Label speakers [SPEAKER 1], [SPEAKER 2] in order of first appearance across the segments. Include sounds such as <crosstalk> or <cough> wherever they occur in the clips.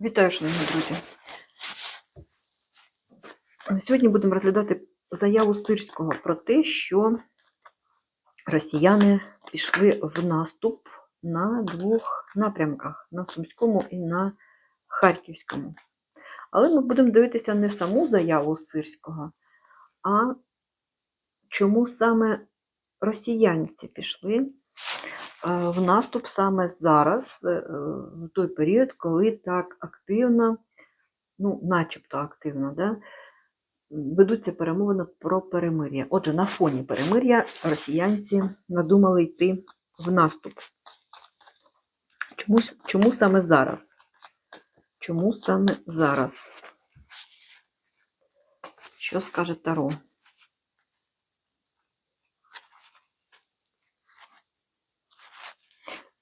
[SPEAKER 1] Вітаю, шановні друзі. Сьогодні будемо розглядати заяву Сирського про те, що росіяни пішли в наступ на двох напрямках: на Сумському і на Харківському. Але ми будемо дивитися не саму заяву Сирського, а чому саме росіянці пішли в наступ саме зараз, е, в той період, коли так активно, ну, начебто активно, да, ведуться перемовини про перемир'я. Отже, на фоні перемир'я росіянці надумали йти в наступ. Чому, чому саме зараз? Чому саме зараз? Що скаже Таро?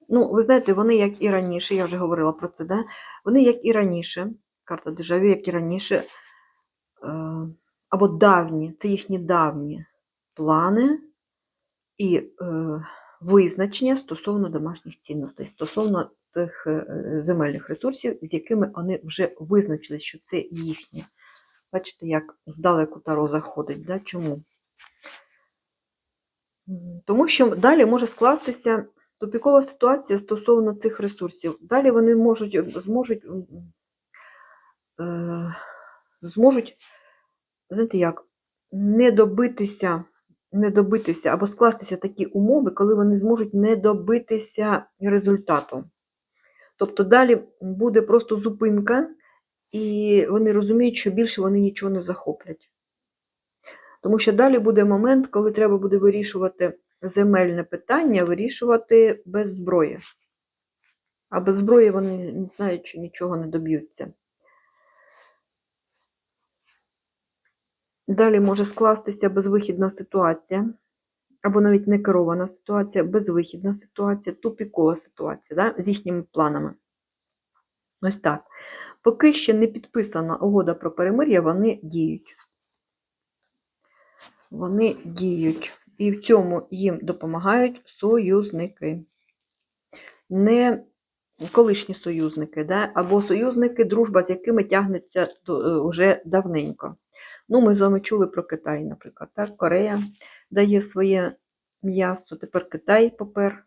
[SPEAKER 1] Ну, ви знаєте, вони, як і раніше, я вже говорила про це, да? вони, як і раніше, карта Дежавю, як і раніше, е, або давні, це їхні давні плани і е, визначення стосовно домашніх цінностей, стосовно тих е, земельних ресурсів, з якими вони вже визначили, що це їхні. Бачите, як здалеку таро заходить. Да? Чому? Тому що далі може скластися тупікова ситуація стосовно цих ресурсів. Далі вони можуть, зможуть, е, зможуть, знаєте як, не добитися, не добитися або скластися такі умови, коли вони зможуть не добитися результату. Тобто далі буде просто зупинка, і вони розуміють, що більше вони нічого не захоплять. Тому що далі буде момент, коли треба буде вирішувати земельне питання, вирішувати без зброї. А без зброї вони не знають, що нічого не доб'ються. Далі може скластися безвихідна ситуація, або навіть не керована ситуація, безвихідна ситуація, тупікова ситуація да, з їхніми планами. Ось так. Поки ще не підписана угода про перемир'я, вони діють. Вони діють. І в цьому їм допомагають союзники. Не колишні союзники, да? або союзники, дружба з якими тягнеться вже давненько. Ну, ми з вами чули про Китай, наприклад. Так? Корея дає своє м'ясо, тепер Китай попер.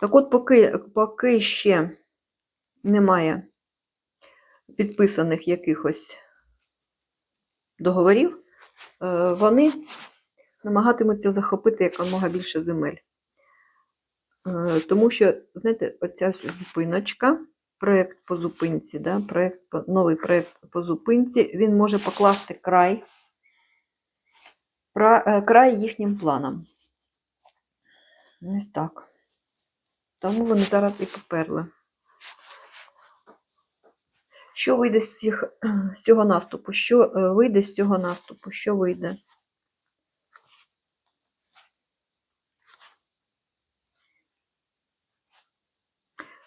[SPEAKER 1] Так от, поки, поки ще немає підписаних якихось договорів, е, вони намагатимуться захопити якомога більше земель. Е, Тому що, знаєте, оця зупиночка, проєкт по зупинці, да, проєкт, новий проєкт по зупинці, він може покласти край, е, край їхнім планам. Ось так. Тому вони зараз і поперли. Що вийде з, цього наступу? Що е, вийде з цього наступу? Що вийде?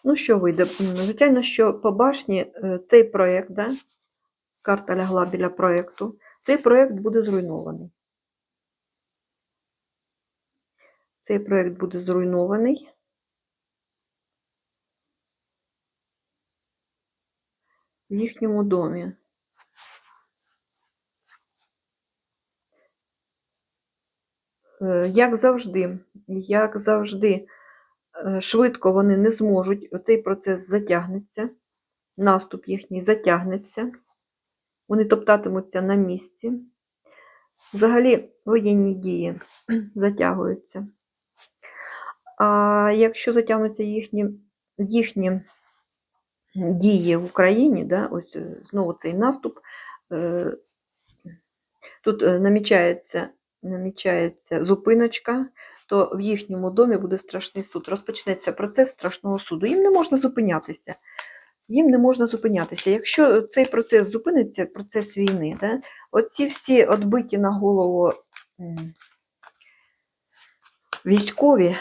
[SPEAKER 1] Ну, що вийде? Звичайно, що по башні е, цей проєкт, да? карта лягла біля проєкту, цей проєкт буде зруйнований. Цей проєкт буде зруйнований. В їхньому домі. Е, Як завжди, як завжди, швидко вони не зможуть, цей процес затягнеться, наступ їхній затягнеться, вони топтатимуться на місці. Взагалі воєнні дії <clears throat> затягуються. А якщо затягнуться їхні, їхні дії в Україні, да, ось е, знову цей наступ, е, тут е, намічається, намічається зупиночка, то в їхньому домі буде страшний суд. Розпочнеться процес страшного суду. Їм не можна зупинятися. Їм не можна зупинятися. Якщо цей процес зупиниться, процес війни, да, оці всі отбиті на голову військові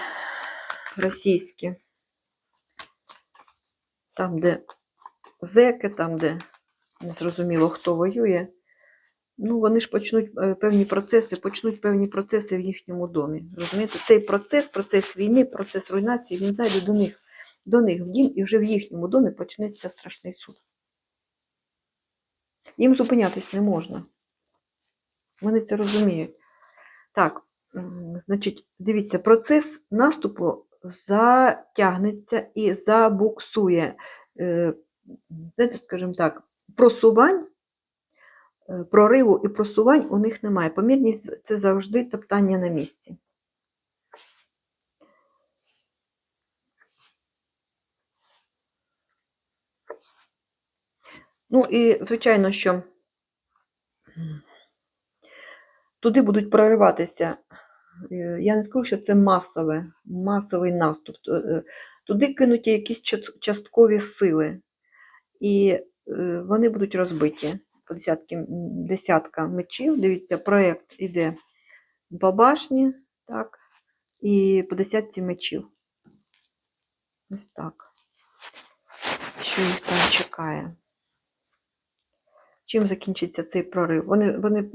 [SPEAKER 1] російські, там, де зеки, там, де незрозуміло, хто воює, ну, вони ж почнуть е, певні процеси, почнуть певні процеси в їхньому домі. Розумієте? Цей процес, процес війни, процес руйнації, він зайде до них. до них в дім, і вже в їхньому домі почнеться страшний суд. Їм зупинятись не можна. Вони це розуміють. Так, значить, дивіться, процес наступу затягнеться і забуксує. Е, Знаєте, скажімо так, просувань, прориву і просувань у них немає. Помірність це завжди топтання на місці. Ну і, звичайно, що туди будуть прориватися. е, Я не скажу, що це масове, масовий наступ. Е, Туди кинуті якісь часткові сили, і е, вони будуть розбиті десятки, десятка мечів. Дивіться, проєкт іде по башні, так, і по десятці мечів. Ось так. Що їх там чекає? Чим закінчиться цей прорив? Вони, вони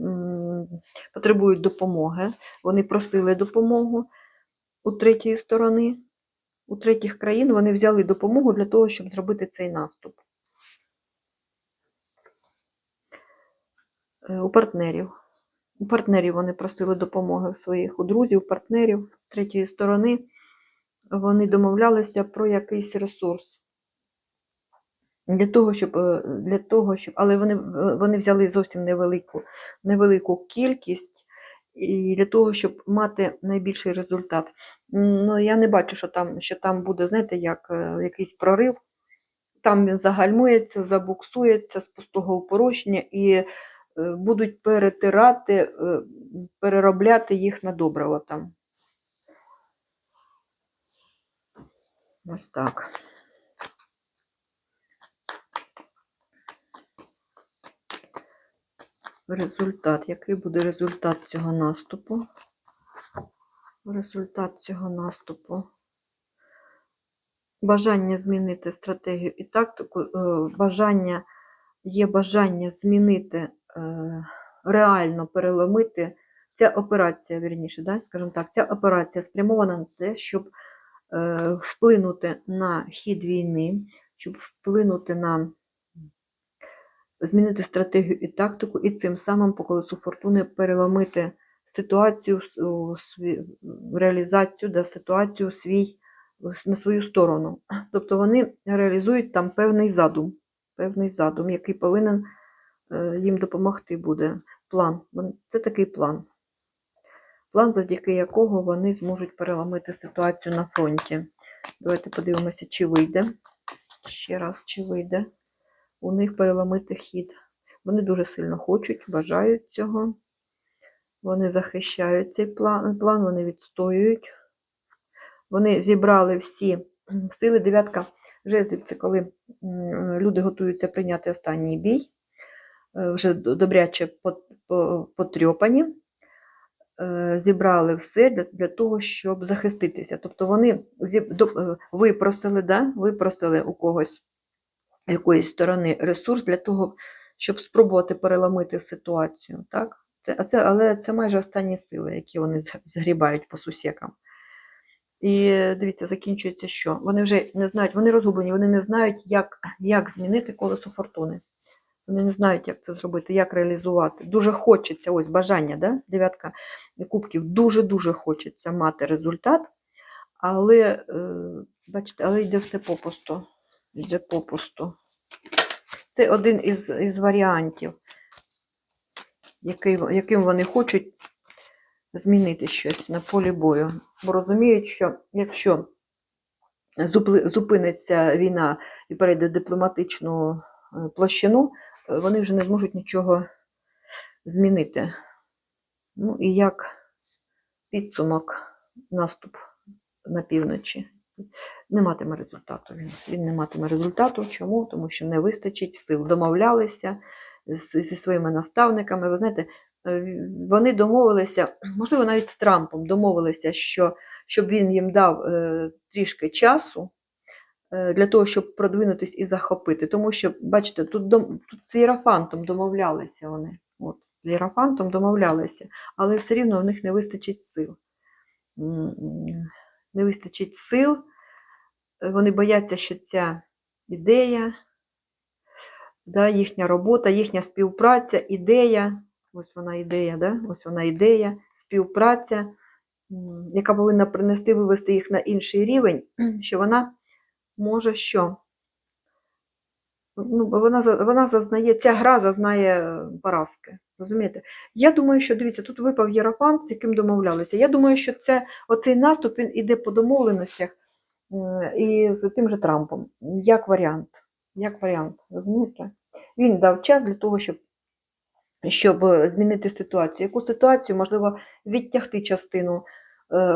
[SPEAKER 1] потребують допомоги, вони просили допомогу у третьої сторони, у третіх країн вони взяли допомогу для того, щоб зробити цей наступ. У партнерів. У партнерів вони просили допомоги в своїх, у друзів, партнерів третьої сторони. Вони домовлялися про якийсь ресурс. Для того, щоб, е, для того, щоб, але вони, е, вони взяли зовсім невелику, невелику кількість і для того, щоб мати найбільший результат. Ну, я не бачу, що там, що там буде, знаєте, як е, якийсь прорив. Там він загальмується, забуксується з пустого у і е, будуть перетирати, е, переробляти їх на добриво там. Ось так. Результат. Який буде результат цього наступу? Результат цього наступу. Бажання змінити стратегію і тактику, е, бажання, є бажання змінити, е, реально переломити. Ця операція, вірніше, да, скажімо так, ця операція спрямована на те, щоб е, вплинути на хід війни, щоб вплинути на змінити стратегію і тактику, і цим самим по колесу фортуни переломити ситуацію, реалізацію, да, ситуацію свій, на свою сторону. Тобто вони реалізують там певний задум, певний задум, який повинен е, їм допомогти буде. План. Це такий план. План, завдяки якого вони зможуть переломити ситуацію на фронті. Давайте подивимося, чи вийде. Ще раз, чи вийде у них переломити хід. Вони дуже сильно хочуть, бажають цього. Вони захищають цей план, план вони відстоюють. Вони зібрали всі сили. Дев'ятка жезлів це коли люди готуються прийняти останній бій, е, вже добряче по- по- потрьопані. Е, Зібрали все для, того, щоб захиститися. Тобто вони е, випросили, да? випросили у когось якоїсь сторони ресурс для того, щоб спробувати переломити ситуацію. Так? Це, це, але це майже останні сили, які вони згрібають по сусікам. І дивіться, закінчується що? Вони вже не знають, вони розгублені, вони не знають, як, як змінити колесо фортуни. Вони не знають, як це зробити, як реалізувати. Дуже хочеться, ось бажання, да? дев'ятка кубків, дуже-дуже хочеться мати результат, але, е, бачите, але йде все попусту. Йде попусту. Це один із, із варіантів, який, яким вони хочуть змінити щось на полі бою. Бо розуміють, що якщо зупиниться війна і перейде дипломатичну е, площину, вони вже не зможуть нічого змінити. Ну і як підсумок наступ на півночі. Не матиме результату. Він, він не матиме результату. Чому? Тому що не вистачить сил. Домовлялися зі своїми наставниками. Ви знаєте, е, вони домовилися, можливо, навіть з Трампом домовилися, що щоб він їм дав е, трішки часу для того, щоб продвинутись і захопити. Тому що, бачите, тут, тут з Єрофантом домовлялися вони. От, з Єрофантом домовлялися, але все рівно в них не вистачить сил. Не вистачить сил е, вони бояться, що ця ідея, да, їхня робота, їхня співпраця, ідея, ось вона ідея, да? ось вона ідея, співпраця, яка повинна принести, вивести їх на інший рівень, <clears throat> що вона може що? Ну, вона, вона зазнає, ця гра зазнає е, поразки. Розумієте? Я думаю, що дивіться, тут випав Єрофант, з яким домовлялися. Я думаю, що це, оцей наступ він іде по домовленостях е, і з тим же Трампом. Як варіант. Як варіант, розумієте? Він дав час для того, щоб, щоб е, змінити ситуацію. Яку ситуацію, можливо, відтягти частину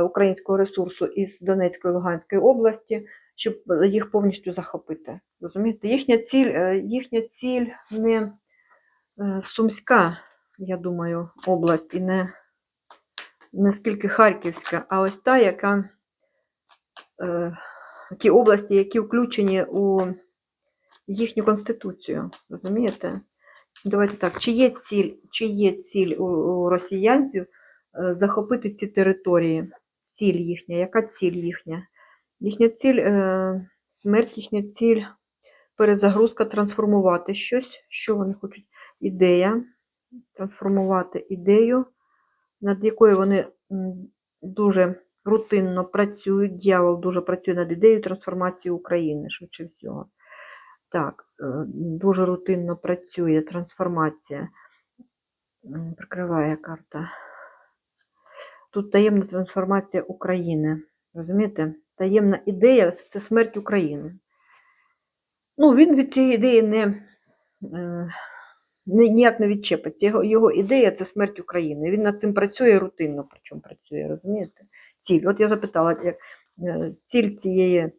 [SPEAKER 1] українського ресурсу із Донецької Луганської області, щоб їх повністю захопити. Розумієте? Їхня ціль, е, їхня ціль не е, Сумська, я думаю, область, і не, не скільки Харківська, а ось та, яка е, ті області, які включені у їхню конституцію. Розумієте? Давайте так, чи є ціль, чи є ціль у, росіянців е, захопити ці території? Ціль їхня, яка ціль їхня? Їхня ціль, е, смерть, їхня ціль, перезагрузка, трансформувати щось, що вони хочуть. Ідея, трансформувати ідею, над якою вони дуже рутинно працюють. Дьявол дуже працює над ідеєю трансформації України, швидше всього. Так, е, дуже рутинно працює трансформація. Прикриває карта. Тут таємна трансформація України. Розумієте? Таємна ідея це смерть України. Ну, він від цієї ідеї не, е, не ніяк не відчепиться. Його, його ідея це смерть України. Він над цим працює рутинно, причому працює, розумієте? Ціль. От я запитала, як е, ціль цієї,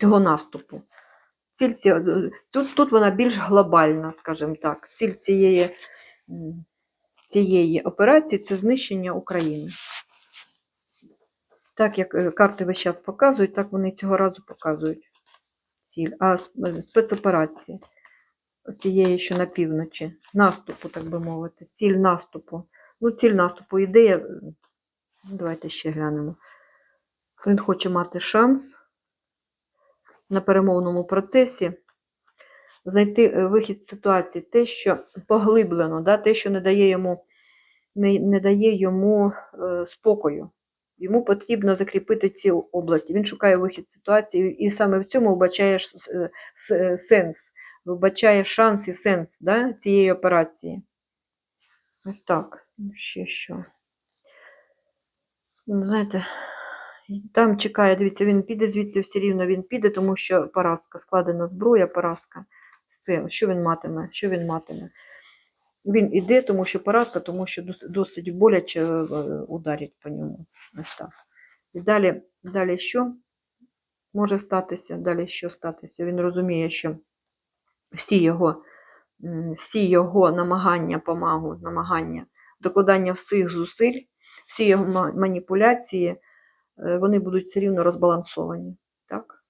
[SPEAKER 1] цього наступу. Ціль ці- тут, тут вона більш глобальна, скажімо так. Ціль цієї, цієї операції це знищення України. Так як е, карти весь час показують, так вони цього разу показують ціль. А е, спецоперації цієї, що на півночі, наступу, так би мовити, ціль наступу. Ну, ціль наступу, ідея. е, Давайте ще глянемо. Він хоче мати шанс на перемовному процесі знайти вихід ситуації, те, що поглиблено, да, те, що не дає йому, не, не дає йому спокою. Йому потрібно закріпити ці області. Він шукає вихід ситуації, і саме в цьому вбачає сенс, вбачає шанс і сенс да, цієї операції. Ось так. Ще що. Ну, Знаєте, там чекає, дивіться, він піде звідти все рівно він піде, тому що поразка, складена зброя, поразка. Все, що він матиме? Що він матиме? Він іде, тому що поразка, тому що досить боляче е, ударять по ньому. Ось. І далі, далі що може статися? Далі що статися? Він розуміє, що всі його, всі його намагання, помагу, намагання, докладання всіх зусиль, всі його маніпуляції, е, вони будуть все рівно розбалансовані. Так?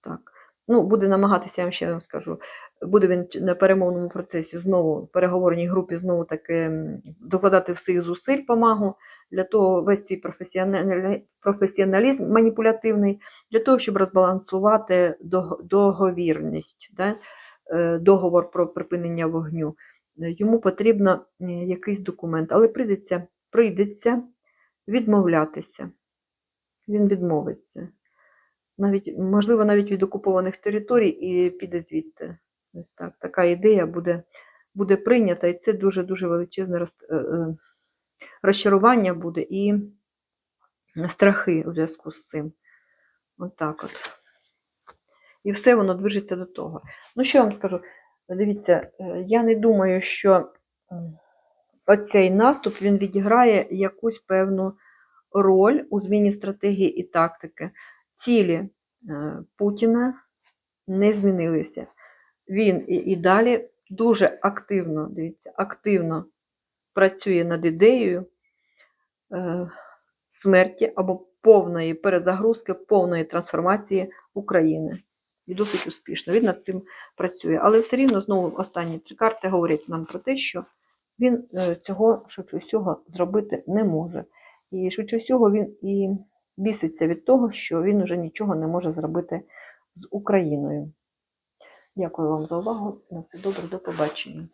[SPEAKER 1] Так. Ну, буде намагатися, я вам ще вам скажу, буде він на перемовному процесі знову, в переговорній групі знову таки докладати всіх зусиль помагу, для того весь свій професіоналізм маніпулятивний, для того, щоб розбалансувати договірність, да? е, договор про припинення вогню. Е, Йому потрібно е, якийсь документ, але прийдеться, прийдеться відмовлятися. Він відмовиться. Навіть, можливо, навіть від окупованих територій і піде звідти. Ось так. Така ідея буде, буде прийнята, і це дуже-дуже величезне е, е, розчарування буде і страхи у зв'язку з цим. Отак от. І все воно движеться до того. Ну, що я вам скажу? Дивіться, е, я не думаю, що оцей наступ він відіграє якусь певну роль у зміні стратегії і тактики. Цілі е, Путіна не змінилися. Він і, і далі дуже активно, дивіться, активно працює над ідеєю е, смерті або повної перезагрузки, повної трансформації України. І досить успішно. Він над цим працює. Але все рівно знову останні три карти говорять нам про те, що він е, цього швидше всього зробити не може. І швидше всього він і біситься від того, що він вже нічого не може зробити з Україною. Дякую вам за увагу. На все добре, до побачення.